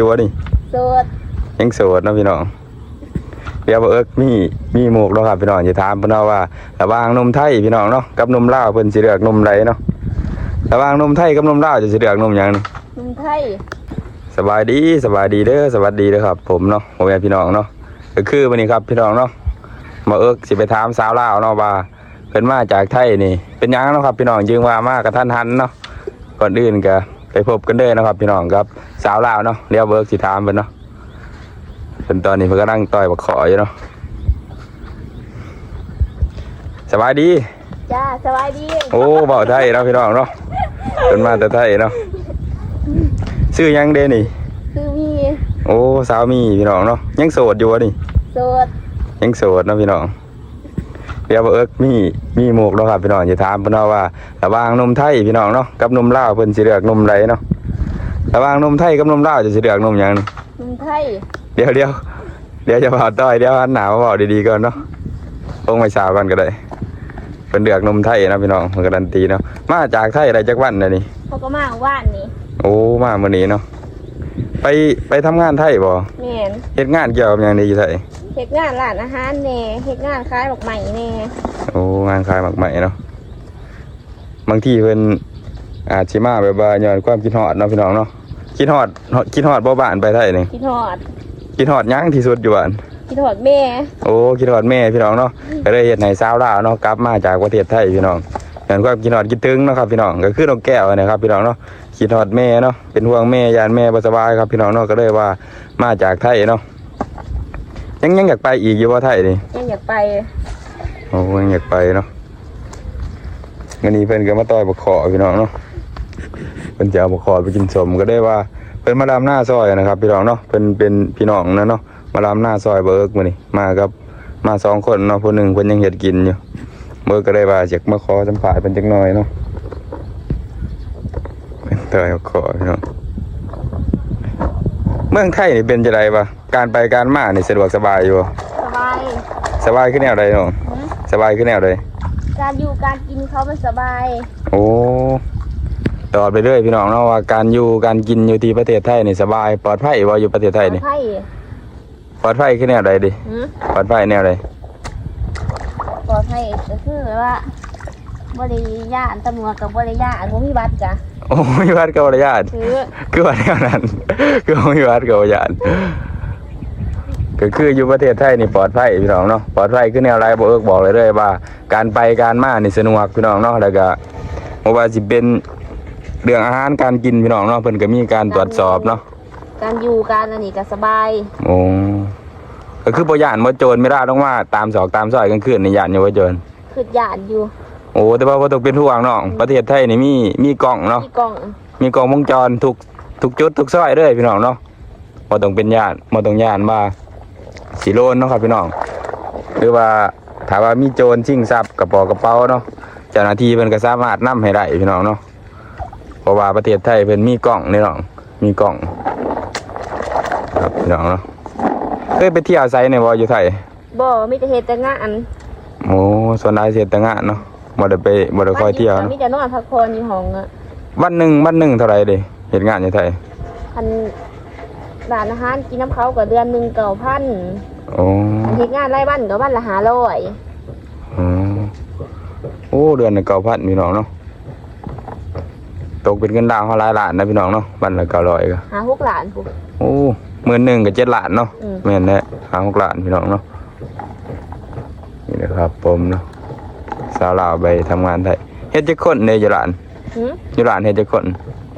อยู่วะนี่โสดยังโสดเนาะพี่น้องเดี๋ยวบ่เอิกมีมีหมวกเนาะครับพี่น้องจะถามเพิ่นเนาะว่าระหว่างนมไทยพี่น้องเนาะกับนมลาวเพิ่นสิเลือกนมใดเนาะระหว่างนมไทยกับนมลาวจะสิเลือกนมหยังนี่หนุ่มไทยสบายดีสบายดีเด้อสวัสดีเด้อครับ ผมเนาะพ่อแม่พี่น้องเนาะก็คือวันนี้ครับพี่น้องเนาะมาเอิกสิไปถามสาวลาวเนาะว่าเพิ่นมาจากไทยนี่ เป็นหยังเนาะครับพี่น้องจึงว่ามากระทันหันเนาะก่อนอื่นก็ ไปพบกันเด้อเนาะครับ พี่น้องครับ สาวลาวเนาะเดี๋ยวเบิกสิถามเพิ่นเนาะเพิ่นตอนนี้เพิ่นก็นั่งต่อยบักขออยู่เนาะสบายดี จ้าสบายดีโอ้เบาไทยเนาะพี่น้องเนาะเพิ่นมาแต่ไทยเนาะชื่อหยังเด้นี่ คือมีโอ้สาวมีพี่น้องเนาะยังโสดอยู่วะนี่โสดยังโสดเนาะพี่น้อง เดี๋ยวบ่เอิกมีมีหมวกเนาะครับพี่น้องจะถามเพิ่นเนาะว่าระหว่างนมไทยพี่น้องเนาะกับนมลาวเพิ่นสิเลือกนมใดเนาะระหว่างนมไทยกับนมลาวจะสิเลือกนมหยังนี่หนุ่มไทยเดี๋ยวเดี๋ยวเดี๋ยวจะเผาต้อยเดี๋ยวหันหน้ามาบอกดีๆก่อนเนาะลงไปสาวกันก็ได้เพิ่นเลือกนมไทยนะพี่น้องเพิ่นการันตีเนาะมาจากไทยได้จักวันน่ะนี่เขาก็มาว่านนี่โอ้มามื้อนี้เนาะ ไปไปทำงานไทยบ่แม่นเฮ็ดงานเกี่ยวกับหยังนี่อยู่ไทยเฮ็ดงานร้านอาหารแหน่เฮ็ดงานขายดอกไม้แหน่โอ้งานขายหมักใหม่เนาะบางทีเพิ่นอาจสิมาแบบว่าย้อนความคิดฮอดเนาะพี่น้องเนาะคิดฮอดคิดฮอดบ่บ้านไปไทยนี่คิดฮอดคิดฮอดหยังที่สุดอยู่บ้านคิดฮอดแม่ โอ้คิดฮอดแม่พี่น้องเนาะก็เลยเฮ็ดให้สาวลาวเนาะกลับมาจากประเทศไทยพี่น้องย้อนความคิดฮอดคิดถึงเนาะครับพี่น้องก็คือน้องแก้วนะครับพี่น้องเนาะ คิดฮอดแม่เนาะเป็นห่วงแม่ยานแม่บ่สบายครับพี่น้องเนาะก็เลยว่ามาจากไทยเนาะยังยังอยากไปอีกอยู่บ่ไทยนี่ยังอยากไปโอ้ยอยากไปเนาะงันนี้เพิ่นก็มาต่อยบกขอพี่น้องเนาะเพิ่นจะเอาบกขอไปกินสมก็ได้ว่าเพิ่นมาดามหน้าซอยนะครับ พี่น้องเนาะเพิ่นเป็นพี่น้องนะเนาะมาดามหน้าซอยเบิกมื้อนี้มากับมาสองคนเนาะผู้หนึ่งเพิ่นยังเฮ็ดกินอยู่เบิกก็ได้ว่าอยากมาขอสัมภาษณ์เพิ่นจักหน่อยเนาะเพิ่น ต่อยบกขอพี่น้องเมืองไทยนี่เป็นจังไดวะการไปการมานี่สะดวกสบายอยู่บ่สบาย สบายขึ้นแนวใดน้องหืมสบายขึ้นแนวใดการอยู่การกินเขามันสบาย โอ้ตลอดไปเรื่อยพี่น้องเนาะว่าการอยู่การกินอยู่ที่ประเทศไทยนี่สบายปลอดภัยว่าอยู่ประเทศไทยนี่ไทยปลอดภัยขึ้นแนวใดดิหืมปลอดภัยแนวใดปลอดภัยก็คือแบบว่าบริยานตำรวจกับบริยานบ่มีบัตรจ้ะ โอ้มีวัดกับญาติคือคือว่าแนวนั้น คือบ่มีวัดกับญาติก็คืออยู่ประเทศไทยนี่ปลอดภัยพี่น้องเนาะปลอดภัยขึ้นแนวไรบ่เอิกบอกเลยเลยว่า การไปการมานี่สนุกพี่น้องเนาะแล้วก็บ่ว่าสิเป็นเรื่องอาหารการกินพี่น้องเนาะเพิ่นก็มีการตรวจสอบเนาะการอยู่การอันนี้ก็สบาย โอ้ก็คือบ่ย่านบ่โจรไม่ได้ต้องว่าตามสอกตามซอยกลางคืนนี่ย่านอยู่บ่โจรคือยานอยู่ โอ้แต่ว่าบ่ต้องเป็นห่วงน้องประเทศไทยนี่มีมีกล้องเนาะมีกล่องมีกล้องวงจรทุกทุกจุดทุกซอยเลยพี่น้องเนาะบ่ต้องเป็นย่านบ่ต้องย่านว่าสิโลนเนาะครับพี่น้องหรือว่าถ้าว่ามีโจรชิงทรัพย์กระเป๋ากระเป๋าเนาะเจ้าหน้าที่เพิ่นก็สามารถนํให้ได้พี่น้องเนาะเพราะว่าประเทศไทยเพิ่นมีกล้องนี่น้องมีกล้องครับพี่น้องเนาะเคยไปเที่ยวไสในบ่อยู่ไทยบ่มีแต่เฮ็ดแต่งานโอ้ส่วนนายเสียแต่งานเนาะ บ่ได้ไปบ่ได้คอยเที่ยวบ้านเนาะมีแต่นอนพักผ่อนอยู่ห้องอะวันหนึ่งวันหนึ่งเท่าไหร่เด้เฮ็ดงานอยู่ไทยคันร้านอาหารกินน้ำเขาก็เดือนหนึง9,000โอ้อันเฮ็ดงานรายวันก็วันละ500อืมโอ้เดือนละ9,000พี่น้องเนาะตกเป็นเงินดาวเฮาหลายล้านนะพี่น้องเนาะวันละ900ก็หา6ล้านพุน โอ้หมื่นหนึ่งก็7ล้านเนาะอืม แม่นแหละหา6ล้านพี่น้องเนาะนี่นะครับผมเนาะ สาวลาวไปทำงานไทยเฮ็ดจักคนเด้อยู่ร้านหึอยู่ร้านเฮ็ดจักคน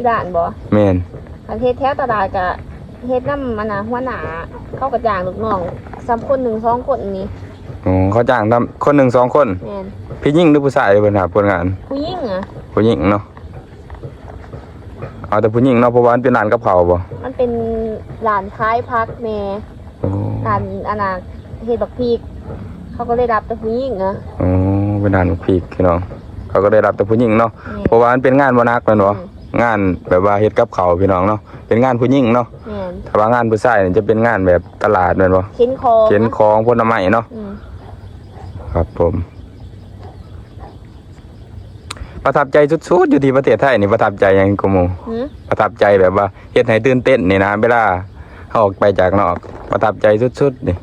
ร้านบ่แม่นคันเฮ็ดแถวตลาดก็เฮ็ดนำมันน่ะหัวหน้าเขาก็จ้างลูกน้องซ้ำคนหนึ่งสองคนนี่อ๋อเขาจ้างทำคนหนึ่งสองคนแม่นพี่ยิ่งหรือผู้ชายเพิ่นหาผลงาน ผู้หญิงอะ ผู้หญิงเนาะเอาแต่ผู้หญิงเนาะเพราะว่ามันเป็นร้านกับเขาวบ่มันเป็นร้านขายพักแม่โอ้ร้านอันน่ะเฮ็ดบักพริก เขาก็เลยรับแต่ผู้หญิงอะโอ้เป็นร้านพีกพี่น้องเขาก็ได้รับแต่ผู้หญิงเนาะแม่เพราะว่ามันเป็นงานบ่หนักแม่นบ่งานแบบว่าเฮ็ดกับเขาวพี่น้องเนาะเป็นงานผู้หญิงเนาะแม่นถ้าว่างานผู้ชายนี่จะเป็นงานแบบตลาดแม่นบ่เข็นของเข็นของผลไม้เนาะ อืมครับผม ประทับใจสุดๆอยู่ที่ประเทศไทยนี่ประทับใจหยังกูหมู่หือประทับใจแบบว่าเฮ็ดให้ตื่นเต้นนี่นะเวลาออกไปจากนอก ประทับใจสุดๆนี่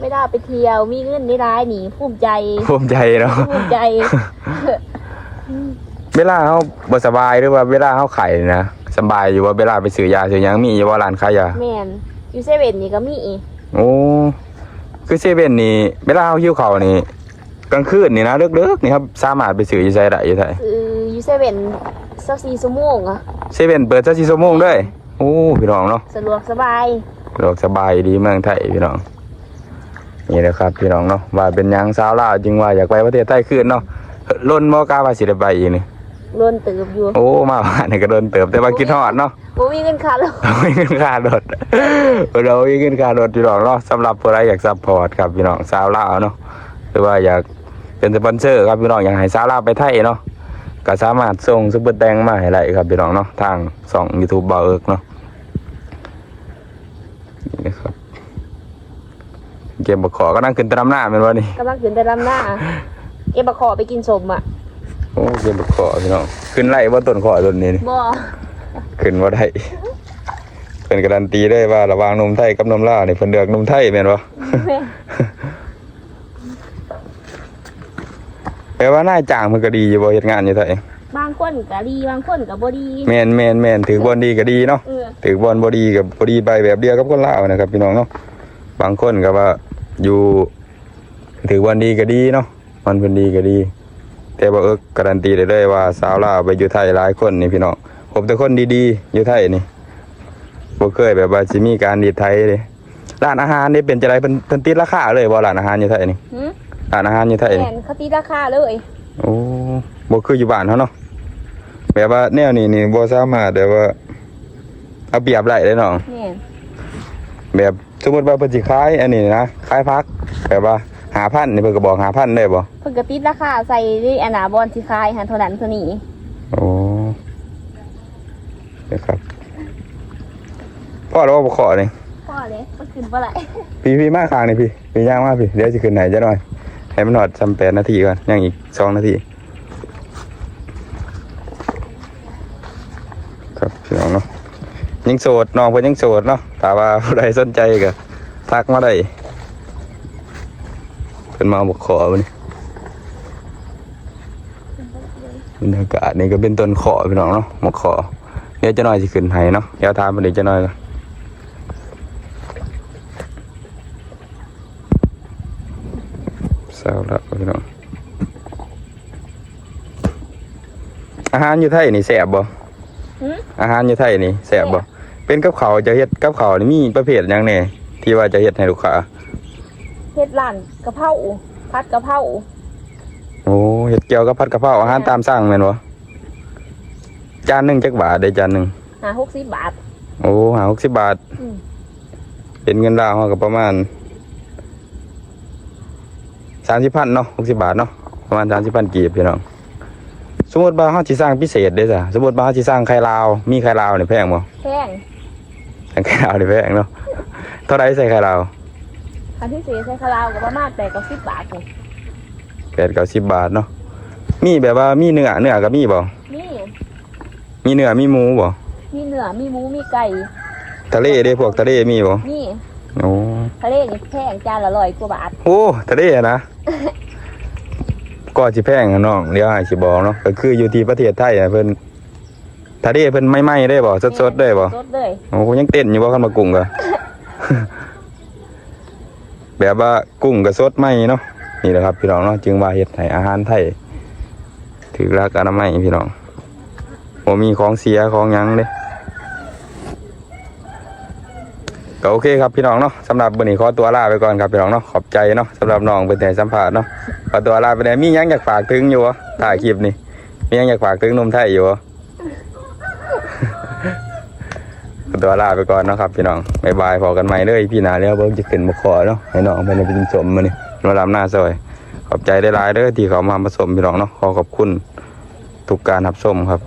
ไม่ได้ไปเที่ยวมีเงินได้ร้ายหนีภูมิใจภูมิใจเนาะภูมิใจ เวลาเขาบ่สบายหรือว่าเวลาเขาไข่นะสบายอยู่ว่าเวลาไปซื้อยาซื้อหยังมีอยู่ว่าร้านขายยาแมนอยู่เซเว่นนี่ก็มีอีกโอ้คือเซเว่นนี่เวลาเขาหิวข้าวนี่กลางคืนนี่นะเลิกๆนี่ครับสามารถไปซื้ออยู่ไสได้อยู่ไสคืออยู่เซเว่นสักสี่ชั่วโมงอะเซเว่นเปิด24ชั่วโมงเด้ยโอ้พี่น้องเนาะสะดวกสบายสะดวกสบายดีเมืองไทยพี่น้อง นี่นะครับพี่น้องเนาะว่าเป็นหยังสาวลาวจริงว่าอยากไปประเทศไทยคืนเนาะล้นบ่กล้าว่าสิได้ไปอีกนี่โดนตืบอยู่โอ้มาบ้านนี่ก็โดนเติบแต่ว่าคิดฮอดเนาะบ่มีเงินค่ารถเราไม่เงินค่ารถเราไม่เงินค่ารถพี่น้องเนาะสำหรับผู้ใดอยากซัพพอร์ตครับพี่น้องสาวลาวเนาะหรือว่าอยากเป็นสปอนเซอร์ครับพี่น้องอยากให้สาวลาวไปไทยเนาะก็สามารถส่งซุปเปอร์แตงมาให้ได้ครับพี่น้องเนาะทางสองยูทูบเบาเอิร์กเนาะนี่นะครับ เกมบกขอก็นั่งขึ้นตามหน้าเป็นวะนี่กำลังขึ้นไปลำหน้าเก็บบักขอไปกินสมอะโอ้เกมบกขอพี่น้องขึ้นไล่ว่าต้นขอต้นนี้นี่บ่ขึ้นว่าได้เพิ่นการันตีได้ว่าระหว่างนมไทยกับนมลาวนี่เพิ่นเลือกนมไทยแม่นบ่แม่แปลว่าน่ายจ้างมันก็ดีอยู่บ่เฮ็ดงานอยู่ไทยบางคนก็ดีบางคนก็บ่ดีแม่นแม่นแม่นถือบอลดีก็ดีเนาะ เออ ถือบอลบ่ดีก็บ่ดีไปแบบเดียวกับคนลาวนะครับพี่น้องเนาะบางคนก็ว่า อยู่ถือบอลดีก็ดีเนาะมันเพิ่นดีก็ดี แต่บ่เอิกการันตีได้เลยว่าสาวลาวไปอยู่ไทยหลายคนนี่พี่น้องพบแต่คนดีๆอยู่ไทยนี่บ่เคยแบบว่าสิมีการดีดไทยเลยร้านอาหารนี่เป็นจังไดเพิ่นเพิ่นติดราคาเลยบ่ร้านอาหารอยู่ไทยนี่หึร้านอาหารอยู่ไทยนี่แม่นเขาตีราคาเลยโอ้บ่คืออยู่บ้านเขาเนาะแบบว่าแนวนี้นี่บ่สามารถแบบว่าเอาเปรียบได้เลยเนาะ แม่น แบบสมมุติว่าเพิ่นสิขายอันนี้นะขายพักแบบว่า5,000นี่เพิ่นก็บอก5,000ได้บ่เพิ่นก็ติดราคาใส่ในอนาบอนสิขายหันเท่านั้นเท่านี้โอ้นะครับพ่อเราบ่ขอนี่พอเลยมันขึ้นบ่ไหลพี่พี่มาข้างนี่พี่พี่ย่างมาพี่เดี๋ยวสิขึ้นไหนจะหน่อยให้มันฮอดซ้ำ8นาทีก่อนยังอีก2นาที ครับพี่น้องเนาะ ยังโสดน้องเพิ่นยังโสดเนาะถ้าว่าผู้ใดสนใจก็ทักมาได้เพิ่นมาบอกขอวันนี้บรรยากาศนี่ก็เป็นต้นขอพี่น้องเนาะมาขอเดี๋ยวจะน้อยสิขึ้นให้เนาะเดี๋ยวถามเพิ่นเดี๋ยวจะน้อยก่อนเศร้าแล้วพี่น้องอาหารอยู่ไทยนี่แซ่บบ่หึอาหารอยู่ไทยนี่แซ่บบ่ เป็นกับเขาวจะเฮ็ดกับเขาวนี่มีประเภทหยังแหน่ที่ว่าจะเฮ็ดให้ลูกค้าเฮ็ดร้านกะเพราผัดกะเพราโอ้เฮ็ดเกี่ยวกับผัดกะเพราอาหารตามสั่งแม่นบ่จานหนึงจักบาทได้จานหนึงหา60บาท โอ้หา60บาท อืม เป็นเงินลาวเฮาก็ประมาณ30,000เนาะ60บาทเนาะประมาณ30,000กีบพี่น้องสมมุติว่าเฮาสิสร้างพิเศษเด้จ้ะสมมุติว่าเฮาสิสร้างไข่ลาวมีไข่ลาวนี่แพงบ่แพงสร้าง ไข่ลาวนี่แพงเนาะเท่าไหร่ใส่ไข่ลาวคันที่เสียใช้คาราวก็ประมาณ8กับ10บาทนี่แปดเก้าสิบบาทเนาะมีแบบว่ามีเนื้อเนื้อก็มีบ่มีมีเนื้อมีหมูบ่มีเนื้อมีหมูมีไก่ทะเลเด้พวกทะเลมีบ่มีโอ้ทะเลนี่แพงจานละร้อยกว่าบาทโอ้ทะเลอะนะก็สิแพงอะน้องเดี๋ยวให้สิบอกเนาะก็คืออยู่ที่ประเทศไทยอะเพิ่น ทะเลเพิ่นไม่ไหม้ได้บ่สดๆได้บ่สดเลยโอ้ยังเต้นอยู่บ่คันมากุ้งก็แบบว่ากุ้งก็สดไหม้เนาะนี่แหละครับพี่น้องเนาะจึงว่าเฮ็ดให้อาหารไทยถือหลักอนามัยพี่น้องบ่มีของเสียของหยังเด้ก็โอเคครับพี่น้องเนาะสำหรับวันนี้ขอตัวลาไปก่อนครับพี่น้องเนาะขอบใจเนาะสำหรับน้องเป็นแต่สัมภาษณ์เนาะขอตัวลาไปไหนมีหยังอยากฝากถึงอยู่วะถ่ายคลิปนี่มีหยังอยากฝากถึงหนุ่มไทยอยู่วะ ขอ ตัวลาไปก่อนนะครับพี่น้องบายบายพอกันใหม่เลยพี่หนาแล้วเบิ้งจะขึ้นมาขอเนาะให้น้องไปในพิธีสมมานี่นวลามหน้าซอย ขอบใจได้หลายเด้อที่เขามาผสมพี่น้องเนาะขอขอบคุณทุกการรับชมครับ